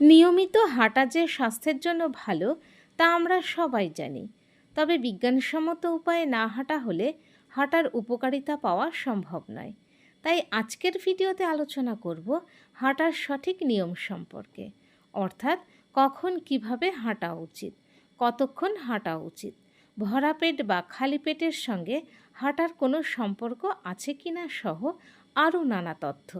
নিয়মিত হাঁটা যে স্বাস্থ্যের জন্য ভালো, তা আমরা সবাই জানি। তবে বিজ্ঞানসম্মত উপায়ে না হাঁটা হলে হাঁটার উপকারিতা পাওয়া সম্ভব নয়। তাই আজকের ভিডিওতে আলোচনা করব হাঁটার সঠিক নিয়ম সম্পর্কে। অর্থাৎ কখন কীভাবে হাঁটা উচিত, কতক্ষণ হাঁটা উচিত, ভরা পেট বা খালি পেটের সঙ্গে হাঁটার কোনো সম্পর্ক আছে কি না সহ আরও নানা তথ্য।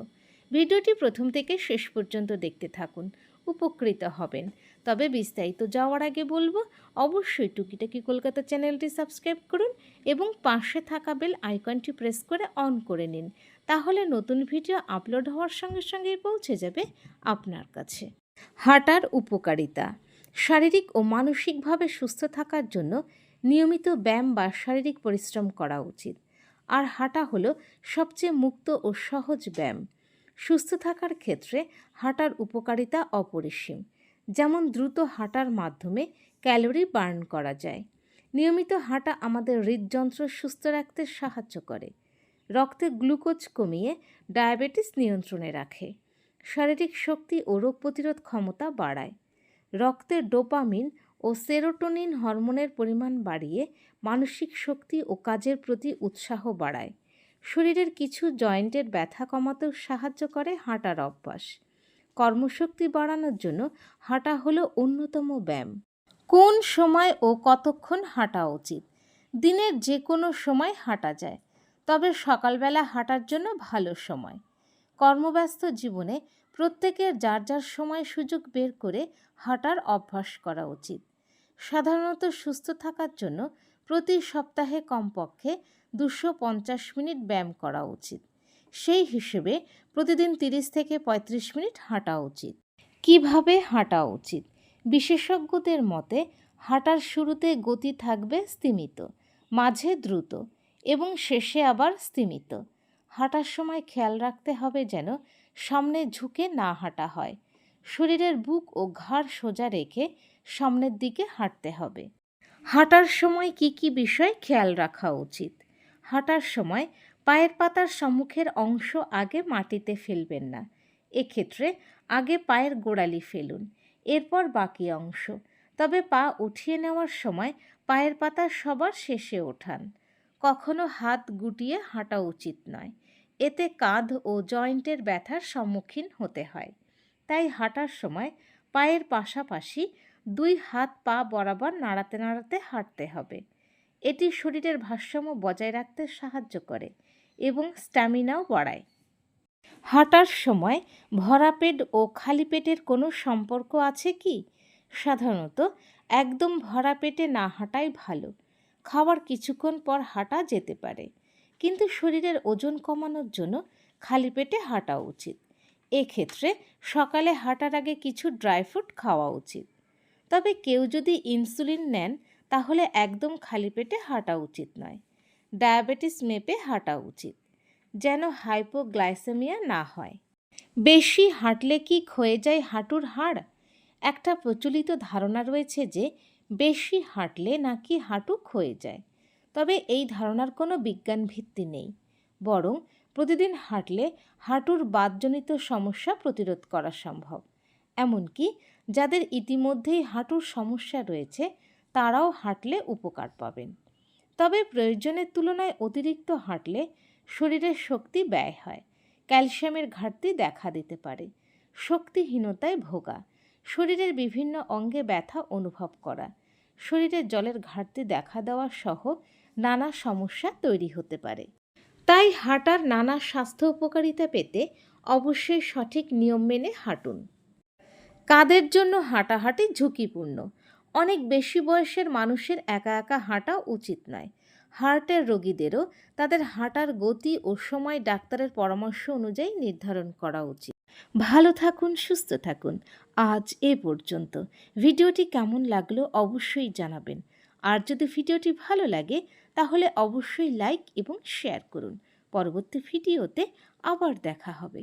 ভিডিওটি প্রথম থেকে শেষ পর্যন্ত দেখতে থাকুন, উপকৃত হবেন। তবে বিস্তারিত যাওয়ার আগে বলব, অবশ্যই টুকিটাকি কলকাতা চ্যানেলটি সাবস্ক্রাইব করুন এবং পাশে থাকা বেল আইকনটি প্রেস করে অন করে নিন। তাহলে নতুন ভিডিও আপলোড হওয়ার সঙ্গে সঙ্গেই পৌঁছে যাবে আপনার কাছে। হাঁটার উপকারিতা। শারীরিক ও মানসিকভাবে সুস্থ থাকার জন্য নিয়মিত ব্যায়াম বা শারীরিক পরিশ্রম করা উচিত। আর হাঁটা হলো সবচেয়ে মুক্ত ও সহজ ব্যায়াম। সুস্থ থাকার ক্ষেত্রে হাঁটার উপকারিতা অপরিসীম। যেমন দ্রুত হাঁটার মাধ্যমে ক্যালোরি বার্ন করা যায়। নিয়মিত হাঁটা আমাদের হৃদযন্ত্র সুস্থ রাখতে সাহায্য করে। রক্তে গ্লুকোজ কমিয়ে ডায়াবেটিস নিয়ন্ত্রণে রাখে। শারীরিক শক্তি ও রোগ প্রতিরোধ ক্ষমতা বাড়ায়। রক্তে ডোপামিন ও সেরোটোনিন হরমোনের পরিমাণ বাড়িয়ে মানসিক শক্তি ও কাজের প্রতি উৎসাহ বাড়ায়। শরীরের কিছু জয়েন্টের ব্যথা কমাতেও সাহায্য করে হাঁটার অভ্যাস। কর্মশক্তি বাড়ানোর জন্য হাঁটা হলো অন্যতম ব্যায়াম। কোন সময় ও কতক্ষণ হাঁটা উচিত? দিনের যে কোনো সময় হাঁটা যায়, তবে সকালবেলা হাঁটার জন্য ভালো সময়। কর্মব্যস্ত জীবনে প্রত্যেকের যার যার সময় সুযোগ বের করে হাঁটার অভ্যাস করা উচিত। সাধারণত সুস্থ থাকার জন্য প্রতি সপ্তাহে কমপক্ষে দুশো পঞ্চাশ মিনিট ব্যায়াম করা উচিত। সেই হিসেবে প্রতিদিন তিরিশ থেকে পঁয়ত্রিশ মিনিট হাঁটা উচিত। কীভাবে হাঁটা উচিত? বিশেষজ্ঞদের মতে, হাঁটার শুরুতে গতি থাকবে স্তিমিত, মাঝে দ্রুত এবং শেষে আবার স্তিমিত। হাঁটার সময় খেয়াল রাখতে হবে যেন সামনে ঝুঁকে না হাঁটা হয়। শরীরের বুক ও ঘাড় সোজা রেখে সামনের দিকে হাঁটতে হবে। হাঁটার সময় কি কি বিষয় খেয়াল রাখা উচিত? হাঁটার সময় পায়ের পাতার সম্মুখের অংশ আগে মাটিতে ফেলবেন না। এক্ষেত্রে আগে পায়ের গোড়ালি ফেলুন, এরপর বাকি অংশ। তবে পা উঠিয়ে নেওয়ার সময় পায়ের পাতা সবার শেষে ওঠান। কখনো হাত গুটিয়ে হাঁটা উচিত নয়। এতে কাঁধ ও জয়েন্টের ব্যথার সম্মুখীন হতে হয়। তাই হাঁটার সময় পায়ের পাশাপাশি দুই হাত পা বরাবর নাড়াতে নাড়াতে হাঁটতে হবে। এটি শরীরের ভারসাম্য বজায় রাখতে সাহায্য করে এবং স্ট্যামিনাও বাড়ায়। হাঁটার সময় ভরা পেট ও খালি পেটের কোনো সম্পর্ক আছে কি? সাধারণত একদম ভরা পেটে না হাঁটাই ভালো। খাওয়ার কিছুক্ষণ পর হাঁটা যেতে পারে। কিন্তু শরীরের ওজন কমানোর জন্য খালি পেটে হাঁটা উচিত। এক্ষেত্রে সকালে হাঁটার আগে কিছু ড্রাই ফ্রুট খাওয়া উচিত। তবে কেউ যদি ইনসুলিন নেন, তাহলে একদম খালি পেটে হাঁটা উচিত নয়। ডায়াবেটিস মেপে হাঁটা উচিত, যেন হাইপোগ্লাইসেমিয়া না হয়। বেশি হাঁটলে কি ক্ষয়ে যায় হাঁটুর হাড়? একটা প্রচলিত ধারণা রয়েছে যে, বেশি হাঁটলে নাকি হাঁটু ক্ষয়ে যায়। তবে এই ধারণার কোনো বিজ্ঞান ভিত্তি নেই, বরং প্রতিদিন হাঁটলে হাঁটুর বাদজনিত সমস্যা প্রতিরোধ করা সম্ভব। এমনকি যাদের ইতিমধ্যেই হাঁটুর সমস্যা রয়েছে, তারাও হাঁটলে উপকার পাবেন। তবে প্রয়োজনের তুলনায় অতিরিক্ত হাঁটলে শরীরের শক্তি ব্যয় হয়, ক্যালসিয়ামের ঘাটতি দেখা দিতে পারে, শক্তিহীনতায় ভোগা, শরীরের বিভিন্ন অঙ্গে ব্যথা অনুভব করা শরীরে জলের ঘাটতি দেখা দেওয়া সহ নানা সমস্যা তৈরি হতে পারে। তাই হাঁটার নানা স্বাস্থ্য উপকারিতা পেতে অবশ্যই সঠিক নিয়ম মেনে হাঁটুন। কাদের জন্য হাঁটাহাঁটি ঝুঁকিপূর্ণ? অনেক বেশি বয়সের মানুষের একা একা হাঁটা উচিত নয়। হার্টের রোগীদেরও তাদের হাঁটার গতি ও সময় ডাক্তারের পরামর্শ অনুযায়ী নির্ধারণ করা উচিত। ভালো থাকুন, সুস্থ থাকুন। আজ এ পর্যন্ত। ভিডিওটি কেমন লাগল অবশ্যই জানাবেন। আর যদি ভিডিওটি ভালো লাগে, তাহলে অবশ্যই লাইক এবং শেয়ার করুন। পরবর্তী ভিডিওতে আবার দেখা হবে।